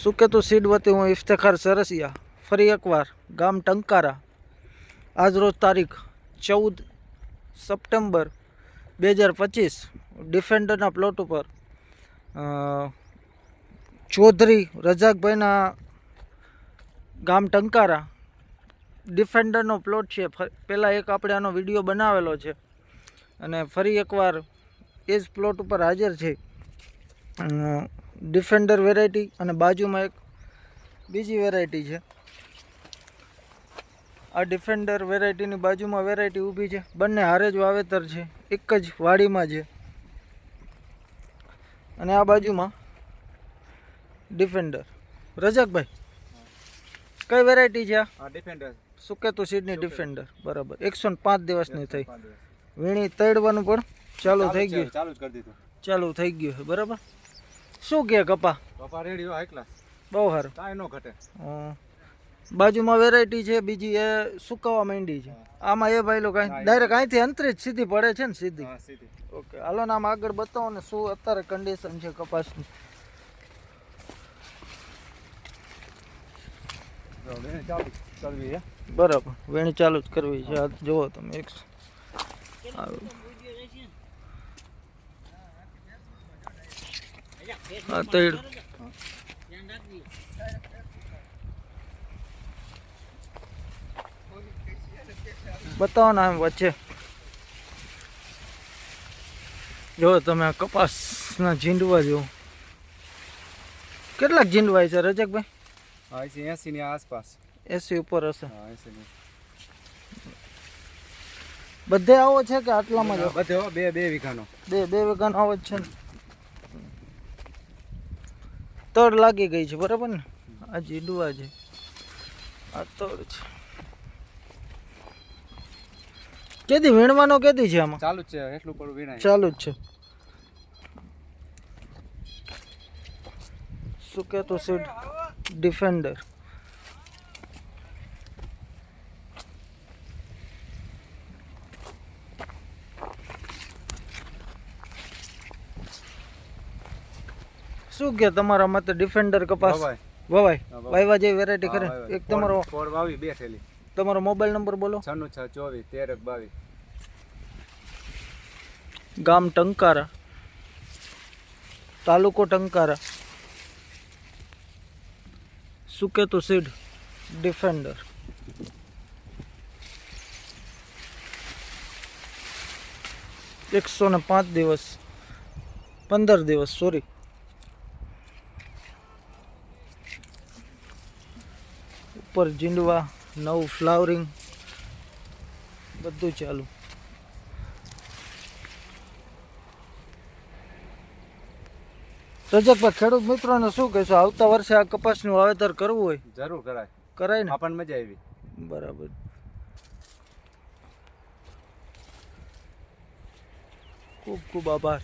Suketu seed વતી હું ઇફ્તેખાર સરસિયા? ફરી એકવાર, ગામ ટંકારા. આજરોજ તારીખ ચૌદ સપ્ટેમ્બર બે હજાર પચીસ, ડિફેન્ડરના પ્લોટ ઉપર ચૌધરી રજાકભાઈના ગામ ટંકારા. ડિફેન્ડરનો પ્લોટ છે પહેલાં એક આપણે આનો વીડિયો બનાવેલો છે. અને ફરી એકવાર એ જ પ્લોટ ઉપર હાજર છે. ડિફેન્ડર વેરાયટી અને બાજુમાં એક બીજી વેરાયટી છે. આ ડિફેન્ડર વેરાયટીની બાજુમાં વેરાયટી ઊભી છે. બંને હારે જ વાવેતર છે. એક જ વાડીમાં છે. અને આ બાજુમાં ડિફેન્ડર. રજકભાઈ કઈ વેરાયટી છે આ? ડિફેન્ડર સુકેતુ સીડની ડિફેન્ડર. બરાબર. એકસો ને પાંચ દિવસની થઈ. વીણી તળવાનું પણ ચાલુ થઈ ગયું. ચાલુ થઈ ગયું બરાબર? શું કે કપા? કપા રેડિયો હાઈ ક્લાસ બહુ સારું. કાંઈ ન ઘટે. બાજુમાં વેરાયટી છે બીજી એ સુકાવા માંડી છે. આમાં એ ભાઈ લોકો ડાયરેક્ટ અહીંથી અંતરે જ સીધી પડે છે ને સીધી? સીધી. ઓકે હાલો ને આમ આગળ બતાવો ને શું અત્યારે કન્ડિશન છે કપાસની. બરાબર વેણી ચાલુ જ કરવી છે. જુઓ તમે એક હા તૈડ બતાવો ને આમ વચ્ચે. જો તમે કપાસના ઝીંડવા જો. કેટલાક ઝીંડવાય છે રજકભાઈ? હા એસી એસી ની આસપાસ. એસી ઉપર હશે. ની. બધે આવો છે કે આટલામાં જ? બધે હો, બે બે વીઘાનો. બે બે વીઘાનો આવો જ છે ને. તડ લાગી ગઈ છે બરાબર ને? આ જીડવા છે. આ તડ છે. કેદી વીણવાનો કેદી છે આમાં? ચાલુ જ છે એટલું પડું વીણાય. ચાલુ જ છે. શું કહેતો સીડ ડિફેન્ડર શું કે તમારા મતે ડિફેન્ડર કપાસ? વવાય. વાયવા જેવી વેરાયટી વાય. એક તમારો ફોર- વાવી બે થેલી. તમારો મોબાઈલ નંબર બોલો. છન્નું છ ચોવીસ તેરક બાવીસ. ગામ ટંકારા. તાલુકો ટંકારા. સુકેતુ સીડ ડિફેન્ડર એકસો ને પાંચ દિવસ. પંદર દિવસ સોરી ઉપર જીંડવા નવું ફ્લાવરિંગ બધું ચાલુ. રજકભાઈ ખેડૂત મિત્રોને શું કહેશો? આવતા વર્ષે આ કપાસનું વાવેતર કરવું હોય? જરૂર કરાય. કરાય ને? આપણને મજા આવી. બરાબર. ખૂબ ખૂબ આભાર.